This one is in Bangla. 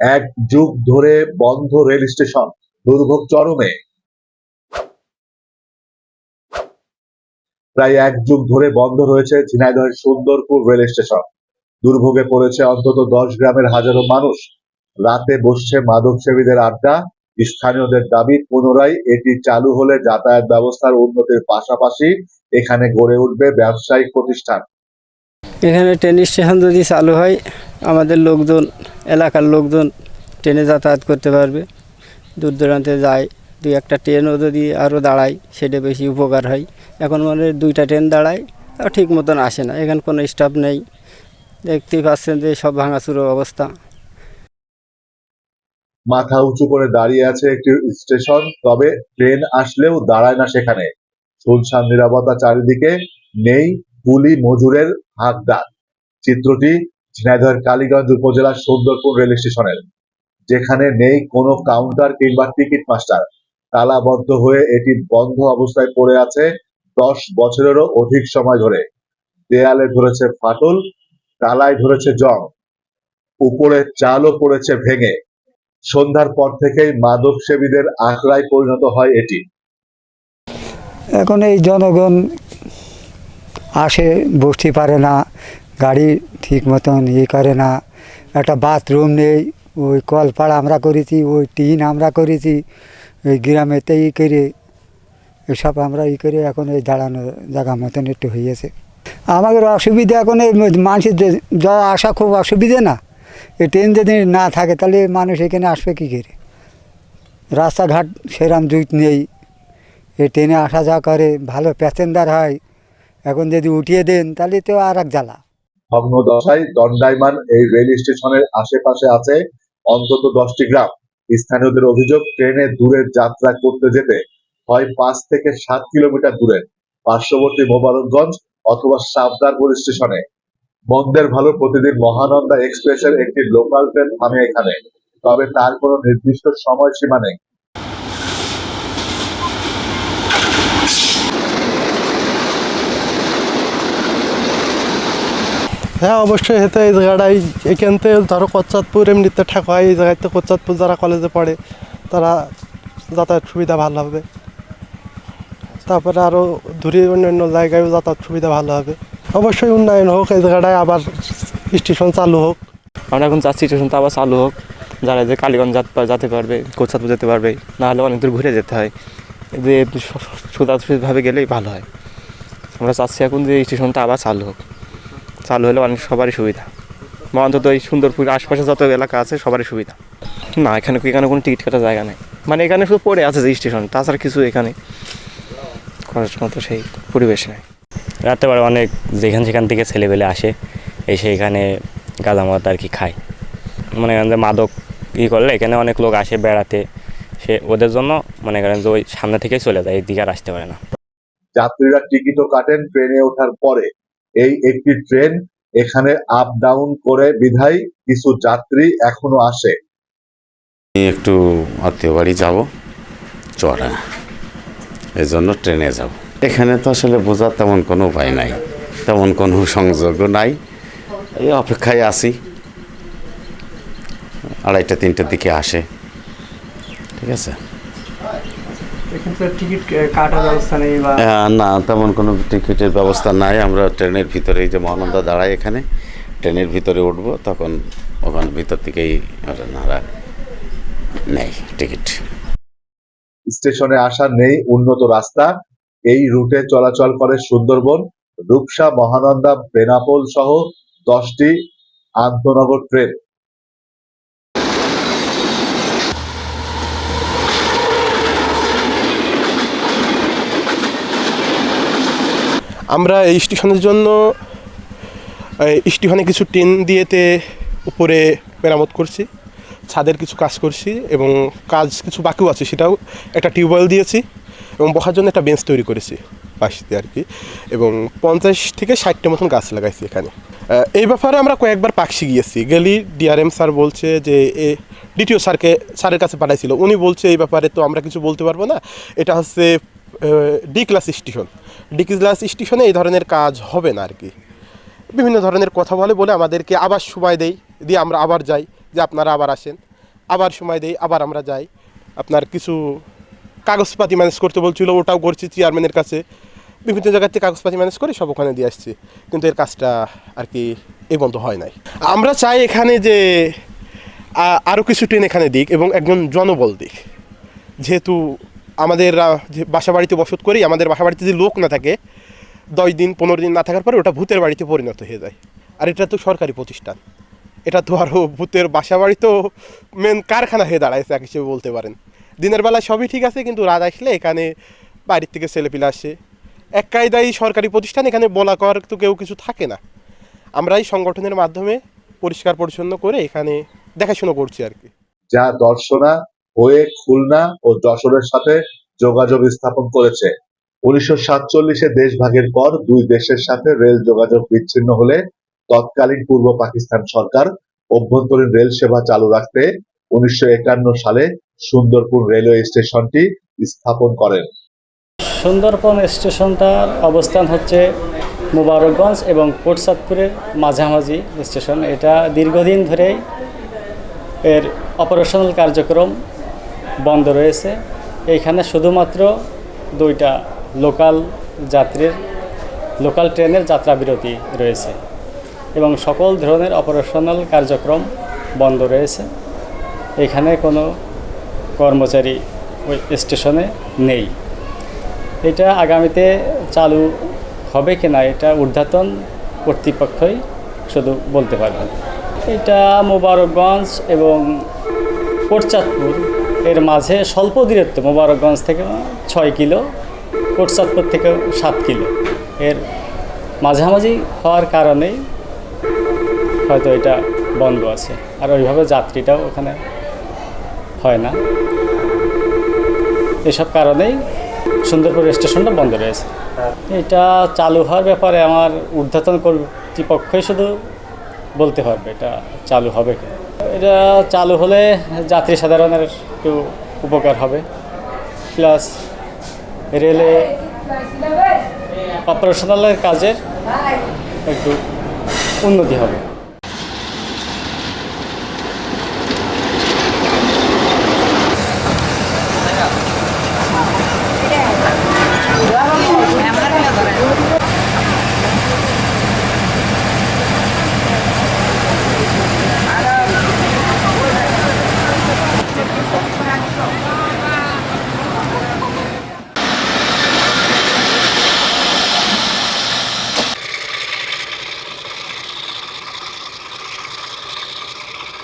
এক যুগ ধরে বন্ধ রেল স্টেশন, দুর্ভোগ চরমে। প্রায় এক যুগ ধরে বন্ধ রয়েছে ঝিনাইদহের সুন্দরপুর রেল স্টেশন। দুর্ভোগে পড়েছে অন্তত দশ গ্রামের হাজারো মানুষ। রাতে বসছে মাদক সেবীদের আড্ডা। স্থানীয়দের দাবি, পুনরায় এটি চালু হলে যাতায়াত ব্যবস্থার উন্নতির পাশাপাশি এখানে গড়ে উঠবে ব্যবসায়িক প্রতিষ্ঠান। এখানে ট্রেন স্টেশন যদি চালু হয়, আমাদের লোকজন, এলাকার লোকজন ট্রেনে যাতায়াত করতে পারবে। দূর দূরান্তে যায়, দুই একটা ট্রেনও যদি আরও দাঁড়ায়, সেটা বেশি উপকার হয়। এখন মানে দুইটা ট্রেন দাঁড়ায়, আর ঠিক মতন আসে না। এখানে কোনো স্টাফ নেই। দেখতেই পাচ্ছেন যে সব ভাঙাচুরো অবস্থা। মাথা উঁচু করে দাঁড়িয়ে আছে একটি স্টেশন, তবে ট্রেন আসলেও দাঁড়ায় না সেখানে। শুনশান নিরাপত্তা চারিদিকে নেই। কুলি মজুরের ডাক চিত্রটি ঝিনাইদহের কালীগঞ্জ উপজেলার সুন্দরপুর রেল স্টেশনের, যেখানে নেই কোনো কাউন্টার কিংবা টিকিট মাস্টার তালাবদ্ধ হয়ে এটি বন্ধ অবস্থায় পড়ে আছে দশ বছরেরও অধিক সময় ধরে। দেয়ালে ধরেছে ফাটল, তালায় ধরেছে জং, উপরে চালও পড়েছে ভেঙে। সন্ধ্যার পর থেকেই মাদক সেবীদের আখড়ায় পরিণত হয় এটি। এখন এই জনগণ আসে, বসতে পারে না, গাড়ি ঠিক মতন ইয়ে করে না। একটা বাথরুম নেই, ওই কলপাড় আমরা করেছি, ওই টিন আমরা করেছি, ওই গ্রামেতে ই করে এসব আমরা ই করে এখন এই দাঁড়ানো জায়গা মতন একটু হয়েছে আমাদের অসুবিধা এখন এই মানুষের যাওয়া আসা খুব অসুবিধে না। এই ট্রেন যদি না থাকে তাহলে মানুষ এখানে আসবে কী করে? রাস্তাঘাট সেরম জুত নেই। এ ট্রেনে আসা যাওয়া করে, ভালো প্যাসেঞ্জার হয়। এখন যদি উঠিয়ে দেন, তাহলে তো আর এক জ্বালা। ভগ্ন দশায় দণ্ডায়মান এই রেল স্টেশনের আশেপাশে আছে অন্তত দশটি গ্রাম। স্থানীয়দের অভিযোগ, ট্রেনে দূরের যাত্রা করতে যেতে হয় পাঁচ থেকে সাত কিলোমিটার দূরে, পার্শ্ববর্তী মোবারকগঞ্জ অথবা সাবদারপুর স্টেশনে। মন্দের ভালো প্রতিদিন মহানন্দা এক্সপ্রেসের একটি লোকাল ট্রেন থামে এখানে। তবে তার কোনো নির্দিষ্ট সময়সীমা নেই। হ্যাঁ অবশ্যই হেতে এই জায়গাটাই এখান থেকে ধরো কোচ্চাদপুর এমনিতে ঠাক হয়, এই জায়গাতে কোচ্চাদপুর যারা কলেজে পড়ে, তারা যাতায়াত সুবিধা ভালো হবে। তারপরে আরও দূরে অন্যান্য জায়গায়ও যাতায়াত সুবিধা ভালো হবে। অবশ্যই উন্নয়ন হোক, এই জায়গাটায় আবার স্টেশন চালু হোক। আমরা এখন চাচ্ছি স্টেশনটা আবার চালু হোক। যারা যে কালীগঞ্জ যাত- পারবে কোচাতপুর যেতে পারবে, নাহলে অনেক দূর ঘুরে যেতে হয়। যে সোজাসুজিভাবে গেলেই ভালো হয়। আমরা চাচ্ছি এখন যে স্টেশনটা আবার চালু হোক। চালু হলে অনেক সবারই সুবিধা। বা অন্তত এই সুন্দরপুর আশপাশে যত এলাকা আছে সবারই সুবিধা। না এখানে এখানে কোনো টিকিট কাটার জায়গা নেই। মানে এখানে শুধু পড়ে আছে যে স্টেশন তাছাড়া কিছু এখানে খরচ মতো সেই পরিবেশ নেই। রাত্রেবেলা অনেক যেখান সেখান থেকে ছেলেবেলে আসে এসে এখানে গাঁজামাত আর কি খায়। মনে করেন যে মাদক ই করলে এখানে অনেক লোক আসে বেড়াতে সে ওদের জন্য মনে করেন যে ওই সামনে থেকেই চলে যায় এদিকে আর আসতে পারে না। যাত্রীরা টিকিটও কাটেন ট্রেনে ওঠার পরে। এই একটি ট্রেন এখানে আপ ডাউন করে বিধায় কিছু যাত্রী এখনও আসে। একটু আত্মীয় বাড়ি যাব, চড়া। এই জন্য ট্রেনে যাব। এখানে তো আসলে বোঝার তেমন কোনো উপায় নাই, তেমন কোনো সংযোগও নাই। এই অপেক্ষায় আছি। আড়াইটা, তিনটার দিকে আসে। ঠিক আছে টিকিট কাটার ব্যবস্থা নেই বা আহ, না তেমন কোনো টিকিটের ব্যবস্থা নাই। আমরা ট্রেনের ভিতরে এই যে মহানন্দা দাঁড়ায় এখানে ট্রেনের ভিতরে উঠবো তখন ওখানে ভিতর থেকেই ওনারা নেয় টিকিট। স্টেশনে আসা নেই উন্নত রাস্তা। এই রুটে চলাচল করে সুন্দরবন রূপসা মহানন্দা বেনাপোল সহ দশটি আন্তনগর ট্রেন। আমরা এই স্টেশনের জন্য স্টেশনে কিছু টিন দিয়েতে উপরে মেরামত করছি, ছাদের কিছু কাজ করছি এবং কাজ কিছু বাকিও আছে, সেটাও একটা টিউবওয়েল দিয়েছি এবং বসার জন্য একটা বেঞ্চ তৈরি করেছি পাশে আর কি এবং পঞ্চাশ থেকে ষাটটা মতন গাছ লাগাইছি এখানে। এই ব্যাপারে আমরা কয়েকবার পাকশি গিয়েছি। গেলি ডিআরএম স্যার বলছে যে, এ ডিটিও স্যারকে, স্যারের কাছে পাঠাইছিল। উনি বলছে, এই ব্যাপারে তো আমরা কিছু বলতে পারব না। এটা হচ্ছে D class station. D class স্টেশনে এই ধরনের কাজ হবে না আর কি। বিভিন্ন ধরনের কথা বলে বলে আমাদেরকে আবার সময় দেয় দিয়ে আমরা আবার যাই, যে আপনারা আবার আসেন। আবার সময় দেই, আবার আমরা যাই। আপনার কিছু কাগজপাতি ম্যানেজ করতে বলছিল, ওটাও করছি চেয়ারম্যানের কাছে। বিভিন্ন জায়গার থেকে কাগজপাতি ম্যানেজ করে সব ওখানে দিয়ে আসছি। কিন্তু এর কাজটা আর কি এই বন্ধ হয় নাই। আমরা চাই এখানে যে আরও কিছু ট্রেন এখানে দিক এবং একজন জনবল দিক। যেহেতু আমাদের বাসা বাড়িতে বসত করি, আমাদের বাসা বাড়িতে যদি লোক না থাকে, দশ দিন, পনেরো দিন না থাকার পরে ওটা ভূতের বাড়িতে পরিণত হয়ে যায়। আর এটা তো সরকারি প্রতিষ্ঠান। এটা তো আরও ভূতের বাসা বাড়ি তো মেন কারখানা হয়ে দাঁড়াইছে, এক হিসেবে বলতে পারেন। দিনের বেলা সবই ঠিক আছে, কিন্তু রাত আসলে এখানে বাইরের থেকে ছেলেপিলে আসে। এক কায়দায় সরকারি প্রতিষ্ঠান, এখানে বলা কর তো কেউ কিছু থাকে না। আমরা এই সংগঠনের মাধ্যমে পরিষ্কার পরিচ্ছন্ন করে এখানে দেখাশোনা করছি আর কি। যা দর্শনা হয়ে খুলনা ও যশোরের সাথে যোগাযোগ স্থাপন করেছে। উনিশশো সাতচল্লিশে দেশভাগের পর দুই দেশের সাথে রেল যোগাযোগ বিচ্ছিন্ন হলে তৎকালীন পূর্ব পাকিস্তান সরকার অভ্যন্তরীণ রেল সেবা চালু রাখতে উনিশশো একান্ন সালে সুন্দরপুর রেলওয়ে স্টেশনটি স্থাপন করেন। সুন্দরবন স্টেশনটার অবস্থান হচ্ছে মুবারকগঞ্জ এবং কোটসাদপুরের মাঝামাঝি স্টেশন। এটা দীর্ঘদিন ধরেই এর অপারেশনাল কার্যক্রম বন্ধ রয়েছে। এইখানে শুধুমাত্র দুইটা লোকাল যাত্রীর, লোকাল ট্রেনের যাত্রা বিরতি রয়েছে এবং সকল ধরনের অপারেশনাল কার্যক্রম বন্ধ রয়েছে। এখানে কোনো কর্মচারী ওই স্টেশনে নেই। এটা আগামীতে চালু হবে কি না এটা ঊর্ধ্বতন কর্তৃপক্ষই শুধু বলতে পারবেন। এটা মোবারকগঞ্জ এবং কোটচাঁদপুর এর মাঝে স্বল্প দূরত্ব মোবারকগঞ্জ থেকে ছয় কিলো কোটচাঁদপুর থেকে সাত কিলো। এর মাঝামাঝি হওয়ার কারণেই হয়তো এটা বন্ধ আছে। আর ওইভাবে যাত্রীটাও ওখানে হয় না। এসব কারণেই সুন্দরপুর স্টেশনটা বন্ধ রয়েছে। এটা চালু হওয়ার ব্যাপারে আমার ঊর্ধ্বতন কর্তৃপক্ষই শুধু বলতে পারবে এটা চালু হবে কি এটা চালু হলে যাত্রী সাধারণের একটু উপকার হবে। প্লাস রেলে অপারেশনালের কাজের একটু উন্নতি হবে।